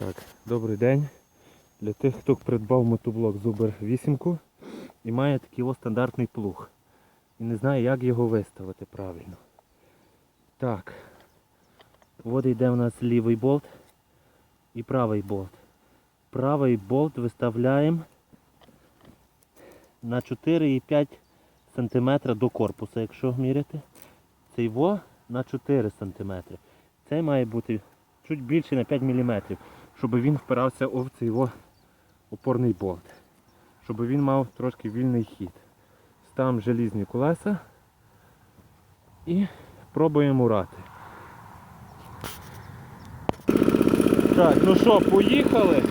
Так, добрий день. Для тих, хто придбав мотоблок Зубер 8 і має такий ось стандартний плуг. І не знає, як його виставити правильно. Так. От йде в нас лівий болт і правий болт. Правий болт виставляємо на 4,5 см до корпуса, якщо міряти. Цей во на 4 см. Цей має бути чуть більше на 5 мм, щоб він впирався в цей його опорний болт. Щоб він мав трошки вільний хід. Там желізні колеса і пробуємо рати. Так, ну що, поїхали?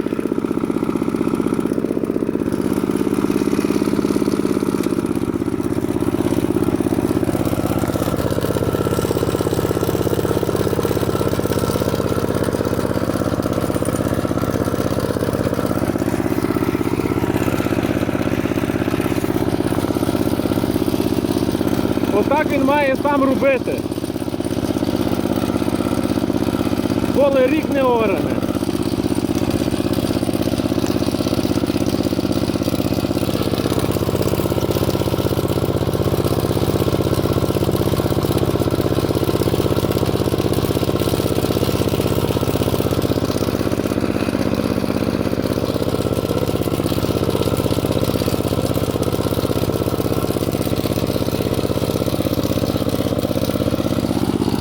Отак він має сам робити. Поле рік не оране.